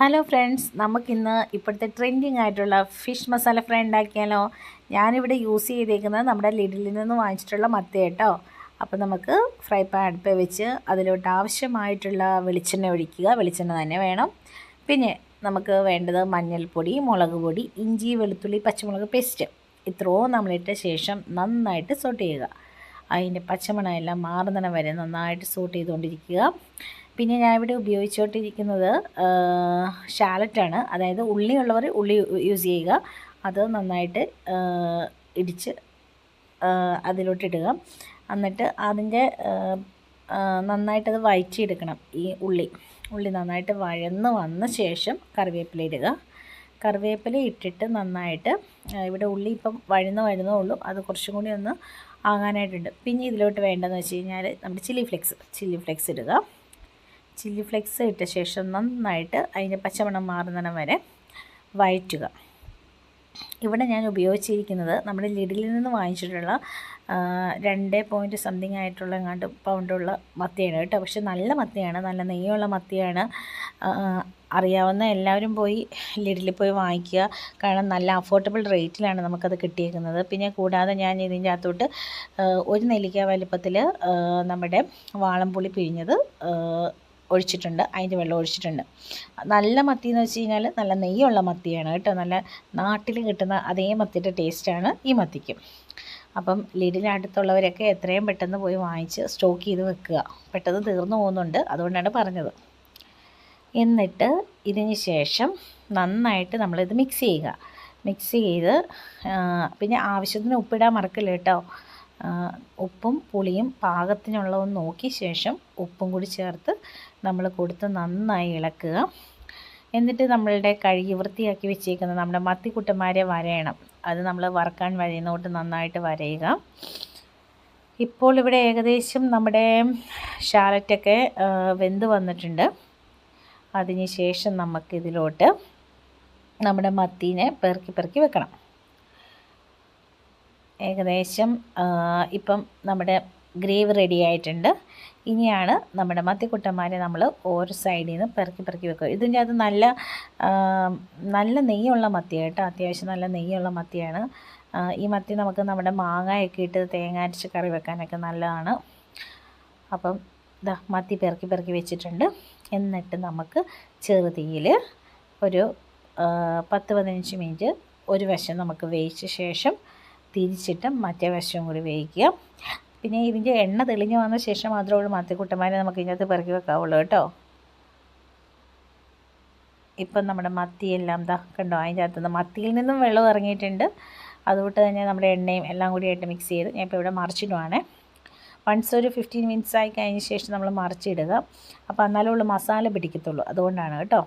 Hello friends നമുക്കിന്ന് ഇപ്പോഴത്തെ trending ആയിട്ടുള്ള ഫിഷ് മസാല ഫ്രൈ ഉണ്ടാക്കിയാലോ? ഞാനിവിടെ യൂസ് ചെയ്തേക്കുന്നത് നമ്മുടെ ലിഡിലിൽ നിന്ന് വാങ്ങിച്ചിട്ടുള്ള മത്തി കേട്ടോ അപ്പോൾ നമുക്ക് ഫ്രൈ പാൻ അടുപ്പ് വെച്ച് അതിലോട്ട് ആവശ്യമായിട്ടുള്ള വെളിച്ചെണ്ണ ഒഴിക്കുക. വെളിച്ചെണ്ണ തന്നെ വേണം. പിന്നെ നമുക്ക് വേണ്ടത് മഞ്ഞൾപ്പൊടി മുളക് പൊടി ഇഞ്ചി വെളുത്തുള്ളി പച്ചമുളക് പേസ്റ്റ് ഇത്രയും നമ്മളിട്ട ശേഷം നന്നായിട്ട് സോട്ട് ചെയ്യുക. അതിന്റെ പച്ചമണമെല്ലാം മാറുന്നിടം വരെ നന്നായിട്ട് സോട്ട് ചെയ്തുകൊണ്ടിരിക്കുക. പിന്നെ ഞാനിവിടെ ഉപയോഗിച്ചുകൊണ്ടിരിക്കുന്നത് ഷാലറ്റാണ്. അതായത് ഉള്ളിയുള്ളവർ ഉള്ളി യൂസ് ചെയ്യുക. അത് നന്നായിട്ട് ഇടിച്ച് അതിലോട്ടിടുക. എന്നിട്ട് അതിന്റെ നന്നായിട്ടത് വഴറ്റിയെടുക്കണം ഈ ഉള്ളി. ഉള്ളി നന്നായിട്ട് വഴന്ന് വന്ന ശേഷം കറിവേപ്പില ഇടുക. കറിവേപ്പില ഇട്ടിട്ട് നന്നായിട്ട് ഇവിടെ ഉള്ളി ഇപ്പം വഴുന്ന് വരുന്നേ ഉള്ളൂ. അത് കുറച്ചും കൂടി ഒന്ന് ആകാനായിട്ടുണ്ട്. പിന്നെ ഇതിലോട്ട് വേണ്ടതെന്ന് വെച്ച് കഴിഞ്ഞാൽ നമ്മുടെ ചില്ലി ഫ്ലെക്സ് ചില്ലി ഫ്ലെക്സ് ഇടുക. ചില്ലി ഫ്ലെക്സ് ഇട്ട ശേഷം നന്നായിട്ട് അതിന്റെ പച്ചമണം മാറുന്നിടം വരെ വഴറ്റുക. ഇവിടെ ഞാൻ ഉപയോഗിച്ചിരിക്കുന്നത് നമ്മുടെ ലിഡിൽ നിന്ന് വാങ്ങിച്ചിട്ടുള്ള രണ്ട് പോയിന്റ് സംതിങ് ആയിട്ടുള്ള എങ്ങാണ്ട് പൗണ്ടുള്ള മത്തിയാണ് കേട്ടോ. പക്ഷെ നല്ല മത്തിയാണ് നല്ല നെയ്യുള്ള മത്തിയാണ്. അറിയാവുന്ന എല്ലാവരും പോയി ലിഡിൽ പോയി വാങ്ങിക്കുക. കാരണം നല്ല അഫോർഡബിൾ റേറ്റിലാണ് നമുക്കത് കിട്ടിയേക്കുന്നത്. പിന്നെ കൂടാതെ ഞാൻ ഇതിന്റെ അകത്തോട്ട് ഒരു നെല്ലിക്ക വലുപ്പത്തിൽ നമ്മുടെ വാളംപുളി പിഴിഞ്ഞത് ഒഴിച്ചിട്ടുണ്ട്. അതിന്റെ വെള്ളം ഒഴിച്ചിട്ടുണ്ട്. നല്ല മത്തി എന്ന് വെച്ച് കഴിഞ്ഞാൽ നല്ല നെയ്യുള്ള മത്തിയാണ് കേട്ടോ. നല്ല നാട്ടിൽ കിട്ടുന്ന അതേ മത്തിയുടെ ടേസ്റ്റാണ് ഈ മത്തിക്ക്. അപ്പം ലിഡിലടുത്തുള്ളവരൊക്കെ എത്രയും പെട്ടെന്ന് പോയി വാങ്ങിച്ച് സ്റ്റോക്ക് ചെയ്ത് വെക്കുക. പെട്ടെന്ന് തീർന്നു പോകുന്നുണ്ട്. അതുകൊണ്ടാണ് പറഞ്ഞത്. എന്നിട്ട് ഇതിന് ശേഷം നന്നായിട്ട് നമ്മളിത് മിക്സ് ചെയ്യുക. മിക്സ് ചെയ്ത് പിന്നെ ആവശ്യത്തിന് ഉപ്പിടാൻ മറക്കില്ല കേട്ടോ? ഉപ്പും പുളിയും പാകത്തിനുള്ളതെന്ന് നോക്കിയ ശേഷം ഉപ്പും കൂടി ചേർത്ത് നമ്മൾ കൊടുത്ത് നന്നായി ഇളക്കുക. എന്നിട്ട് നമ്മളുടെ കഴുകി വൃത്തിയാക്കി വെച്ചേക്കുന്ന നമ്മുടെ മത്തിക്കുട്ടന്മാരെ വരയണം. അത് നമ്മൾ വറക്കാൻ വരയുന്നോട്ട് നന്നായിട്ട് വരയുക. ഇപ്പോൾ ഇവിടെ ഏകദേശം നമ്മുടെ ഷാലറ്റൊക്കെ വെന്ത് വന്നിട്ടുണ്ട്. അതിന് ശേഷം നമുക്കിതിലോട്ട് നമ്മുടെ മത്തീനെ പെറുക്കി പെറുക്കി വെക്കണം. ഏകദേശം ഇപ്പം നമ്മുടെ ഗ്രേവ് റെഡി ആയിട്ടുണ്ട്. ഇനിയാണ് നമ്മുടെ മത്തിക്കുട്ടന്മാരെ നമ്മൾ ഓരോ സൈഡിൽ നിന്ന് പെറുക്കി പെറുക്കി വെക്കുക. ഇതിന്റെ അത് നല്ല നല്ല നെയ്യുള്ള മത്തിയാണ് കേട്ടോ. അത്യാവശ്യം നല്ല നെയ്യുള്ള മത്തിയാണ്. ഈ മത്തി നമുക്ക് നമ്മുടെ മാങ്ങയൊക്കെ ഇട്ട് തേങ്ങ അരച്ച് കറി വെക്കാനൊക്കെ നല്ലതാണ്. അപ്പം ഇതാ മത്തി പെറുക്കി പെറുക്കി വെച്ചിട്ടുണ്ട്. എന്നിട്ട് നമുക്ക് ചെറുതീയിൽ ഒരു പത്ത് പതിനഞ്ച് മിനിറ്റ് ഒരു വശം നമുക്ക് വേവിച്ച ശേഷം തിരിച്ചിട്ട് മറ്റേ വശവും കൂടി വേവിക്കുക. പിന്നെ ഇതിന്റെ എണ്ണ തെളിഞ്ഞു വന്ന ശേഷം മാത്രമേ മത്തിക്കുട്ടന്മാരെ നമുക്ക് ഇതിനകത്ത് പെറുക്കി വെക്കാവുള്ളൂ കേട്ടോ. ഇപ്പം നമ്മുടെ മത്തിയെല്ലാം ദാ കണ്ടോ? അതിന്റെ അകത്തുനിന്ന് മത്തിയിൽ നിന്നും വെള്ളം ഇറങ്ങിയിട്ടുണ്ട്. അതുകൊണ്ട് തന്നെ നമ്മുടെ എണ്ണയും എല്ലാം കൂടി ആയിട്ട് മിക്സ് ചെയ്ത് ഞാൻ ഇപ്പോൾ ഇവിടെ മറിച്ചിടുവാണേ. വൺസ് ഒരു ഫിഫ്റ്റീൻ മിനിറ്റ്സ് ആയി കഴിഞ്ഞ ശേഷം നമ്മൾ മറിച്ചിടുക. അപ്പോൾ എന്നാലേ ഉള്ളൂ മസാല പിടിക്കത്തുള്ളൂ. അതുകൊണ്ടാണ് കേട്ടോ.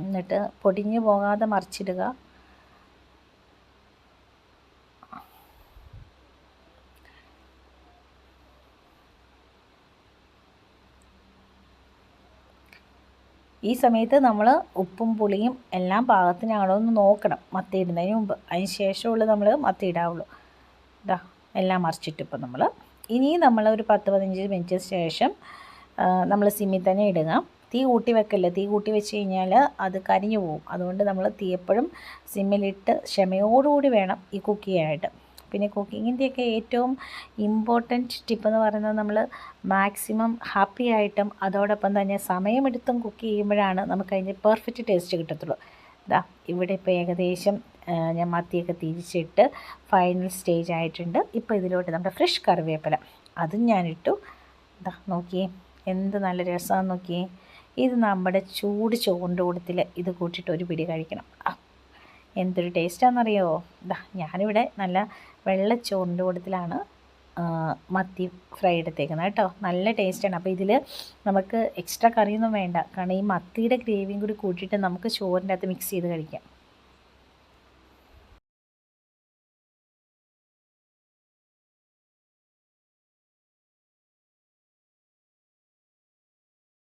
എന്നിട്ട് പൊടിഞ്ഞു പോകാതെ മറിച്ചിടുക. ഈ സമയത്ത് നമ്മൾ ഉപ്പും പുളിയും എല്ലാം പാകത്തിനാണോ എന്ന് നോക്കണം മത്തി ഇടുന്നതിന് മുമ്പ്. അതിന് ശേഷമുള്ള നമ്മൾ മത്തി ഇടാവുള്ളൂ ഇതാ എല്ലാം മറിച്ചിട്ടിപ്പോൾ നമ്മൾ ഇനി നമ്മൾ ഒരു പത്ത് പതിനഞ്ച് മിനിറ്റ് ശേഷം നമ്മൾ സിമ്മിൽ തന്നെ ഇടുക. തീ കൂട്ടി വെക്കല്ല? തീ കൂട്ടി വെച്ച് കഴിഞ്ഞാൽ അത് കരിഞ്ഞു പോകും. അതുകൊണ്ട് നമ്മൾ തീ എപ്പോഴും സിമ്മിലിട്ട് ക്ഷമയോടുകൂടി വേണം ഈ കുക്ക് ചെയ്യാനായിട്ട്. പിന്നെ കുക്കിങ്ങിന്റെയൊക്കെ ഏറ്റവും ഇമ്പോർട്ടന്റ് ടിപ്പ് എന്ന് പറയുന്നത് നമ്മൾ മാക്സിമം ഹാപ്പി ആയിട്ടും അതോടൊപ്പം തന്നെ സമയമെടുത്തും കുക്ക് ചെയ്യുമ്പോഴാണ് നമുക്ക് അതിന്റെ പെർഫെക്റ്റ് ടേസ്റ്റ് കിട്ടത്തുള്ളൂ. ഇതാ ഇവിടെ ഇപ്പോൾ ഏകദേശം ഞാൻ മത്തിയൊക്കെ തിരിച്ചിട്ട് ഫൈനൽ സ്റ്റേജ് ആയിട്ടുണ്ട്. ഇപ്പോൾ ഇതിലോട്ട് നമ്മുടെ ഫ്രഷ് കറിവേപ്പില അതും ഞാനിട്ടു. ഇതാ നോക്കിയേ എന്ത് നല്ല രസമാണെന്ന് നോക്കിയേ. ഇത് നമ്മുടെ ചൂട് ചോറിന്റെ കൂടത്തിൽ ഇത് കൂട്ടിയിട്ട് ഒരു പിടി കഴിക്കണം. എന്തൊരു ടേസ്റ്റാണെന്നറിയോ ഇതാ ഞാനിവിടെ നല്ല വെള്ളച്ചോറിന്റെ കൂട്ടത്തിലാണ് മത്തി ഫ്രൈ എടുത്തേക്കുന്നത് കേട്ടോ. നല്ല ടേസ്റ്റാണ്. അപ്പോൾ ഇതിൽ നമുക്ക് എക്സ്ട്രാ കറിയൊന്നും വേണ്ട. കാരണം ഈ മത്തിയുടെ ഗ്രേവിയും കൂടി കൂട്ടിയിട്ട് നമുക്ക് ചോറിന്റെ അകത്ത് മിക്സ് ചെയ്ത് കഴിക്കാം.